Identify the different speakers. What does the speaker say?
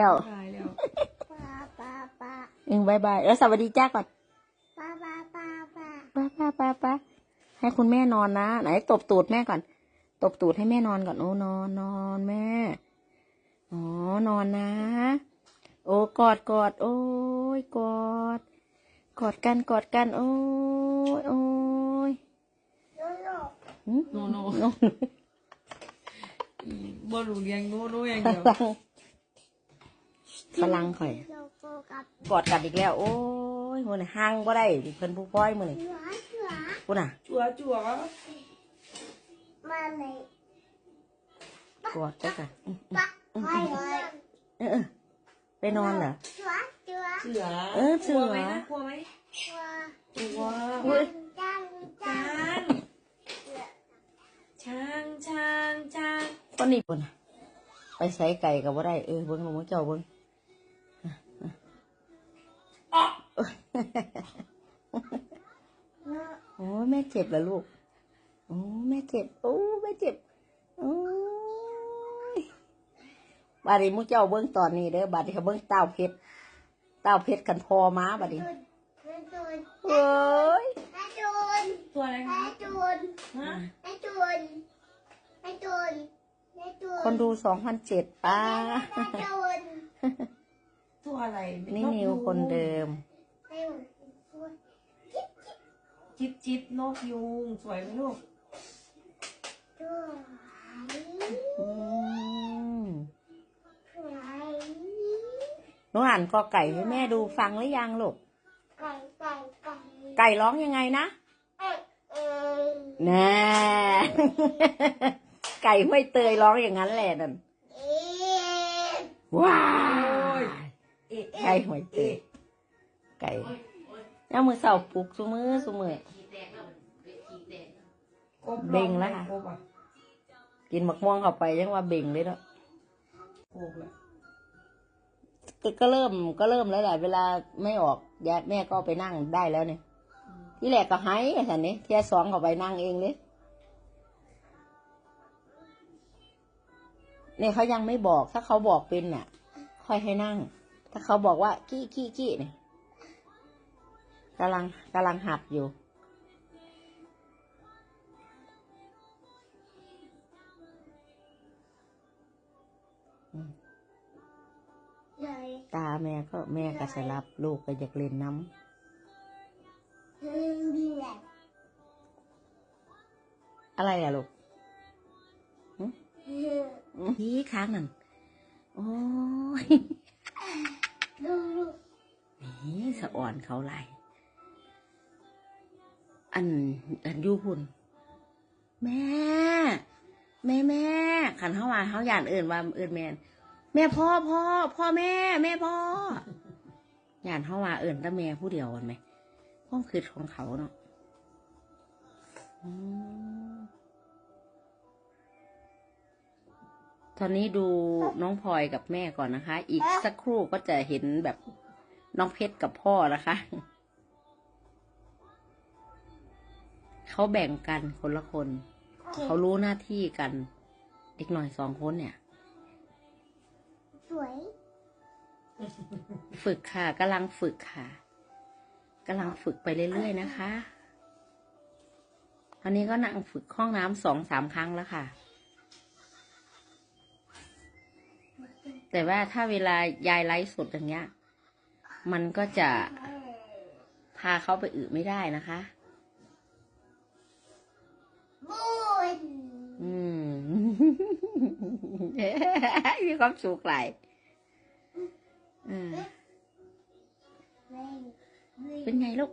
Speaker 1: แล้ว
Speaker 2: ตายแล้ว
Speaker 3: ป้าป้าป้า
Speaker 1: อืมบายบายแล้วสวัสดีจ้าก่อน
Speaker 3: ป้าป้าป้าป้า
Speaker 1: ป้าป้าป้าป้าให้คุณแม่นอนนะ ไหนตบตูดแม่ก่อน ตบตูดให้แม่นอนก่อนโอ้นอนนอนแม่อ๋อนอนนะ โอ้กอดกอดโอ้ยกอด กอดกันกอดกัน โอ้ยโอ้ย
Speaker 3: โน่โน่
Speaker 1: หืม
Speaker 2: โนโน
Speaker 1: โน่
Speaker 2: บ่รู้เรียงโนโนอย่างเดียว
Speaker 1: ฝรั่งข่อย
Speaker 3: โลโก้กับ
Speaker 1: กอดกันอีกแล้ว โอ้ยมือนี่ห่างบ่ได้เพิ่นผู้พ้อยมือนี่
Speaker 3: หัวหัว
Speaker 1: พูดน่ะ
Speaker 2: จั่วจั่ว
Speaker 3: มาเลย
Speaker 1: กอดได้กันอืม
Speaker 3: ป้าไปเลย
Speaker 1: เออเออไปนอนเหรอ
Speaker 3: หัวหัว
Speaker 2: เสือ
Speaker 1: เออเสือ
Speaker 2: กลัวไหมนะกลัวไหม
Speaker 3: หัว
Speaker 2: กลัว
Speaker 1: อุ๊ย
Speaker 3: จังจั
Speaker 2: ช้างงช้างช้างช้าง
Speaker 1: คนนี้ปุ่นน่ะไปใส่ไก่กับว่าได้เออเบิ้งลงมาเจ้าเบิ้ง โอ้ยแม่เจ็บแล้วลูก โอ้แม่เจ็บ โอ้แม่เจ็บ โอ้ยบาดนี้มุกเจ้าเบิ้งตอนนี้เด้อบาดนี้เขาเบิ้งเต้าเพชร เต้าเพชรกันพอม้าบาดนี้
Speaker 3: จุนจุน
Speaker 1: เอ้ย
Speaker 3: ไอ้จุน
Speaker 2: ตัวอะไร
Speaker 3: ไอ้
Speaker 2: คะ
Speaker 3: จุน
Speaker 2: ฮะ
Speaker 3: ไอ้จุนไอ้จุนไอ้จุน
Speaker 1: คนดูสองพันเจ็ดป้า
Speaker 3: ไอ้จุน
Speaker 2: ตัวอะไร
Speaker 1: นี่นิวคนเดิม
Speaker 3: ไอ้จุน
Speaker 2: จิบจิบนกยูงสวยไหมลูก
Speaker 3: จุน
Speaker 1: อืม
Speaker 3: สวย
Speaker 1: หนูอ่านกอไก่ให้แม่ดูฟังหรือยังลูก
Speaker 3: ไก่ไก่ไก่
Speaker 1: ไก่ร้องยังไงนะ
Speaker 3: เอ้ยเอ้ย
Speaker 1: แน่ ไก่ห้วยเตยร้องอย่างนั้นแหละนั่น
Speaker 3: เอ๊ะ
Speaker 1: ว้า
Speaker 2: โอ้ย
Speaker 1: ย
Speaker 2: เอ๊ะ
Speaker 1: ไก่ห้วยเตย ไก่แล้วมือเสาปลุกสุมือสุมือเบ่งแล้วค่ะ
Speaker 2: กิ
Speaker 1: นหมักม่วงเข้าไปยังว่าเบ่งเลยเนาะ
Speaker 2: ก็
Speaker 1: เริ่มก็เริ่มแล้วแหละเวลาไม่ออกยาแม่ก็ไปนั่งได้แล้วเนี่ยที่แรกก็หายสันนี้เที่ยสองเข้าไปนั่งเองเลยเนี่ยเขายังไม่บอกถ้าเขาบอกเป็นน่ะ ค่อยให้นั่ง ถ้าเขาบอกว่ากี้กี้กี้เนี่ย กำลังกำลังหัดอยู่
Speaker 3: เลย
Speaker 1: ตาแม่ก็แม่ก็สลับลูกก็อยากเล่นน้
Speaker 3: เฮ้ยดีแหละำ
Speaker 1: อะไรอะลูก
Speaker 3: เฮ้ย
Speaker 1: ทีค้างนั่น โอ้ย
Speaker 3: ดูดู
Speaker 1: นี่สะอ่อนเขาไหลาย อันอันยูหุ่นแม่ แม่แม่ขันเข้ามาเขาอยานเอื่นว่าเอื่นแมนแม่พ่อพ่อพ่อแม่ แม่พ่อยานเข้ามาเอื่นแต่แม่ผู้เดียวกันไหมความคิดของเขาเนาะอืมตอนนี้ดูน้องพลอยกับแม่ก่อนนะคะ อีกสักครู่ก็จะเห็นแบบน้องเพชรกับพ่อนะคะ เขาแบ่งกันคนละคน เขารู้หน้าที่กัน เด็กหน่อยสองคนเนี่ย
Speaker 3: สวย
Speaker 1: ฝึกค่ะกำลังฝึกค่ะกำลังฝึกไปเรื่อยๆนะคะตอนนี้ก็นั่งฝึกห้องน้ำสองสามครั้งแล้วค่ะ แต่ว่าถ้าเวลายายไลฟ์สดอย่างเงี้ย มันก็จะพาเขาไปอึไม่ได้นะคะ
Speaker 3: บุญ
Speaker 1: อืม มีความสุขหลายอืม
Speaker 3: เล่น
Speaker 1: เป็นไงลูก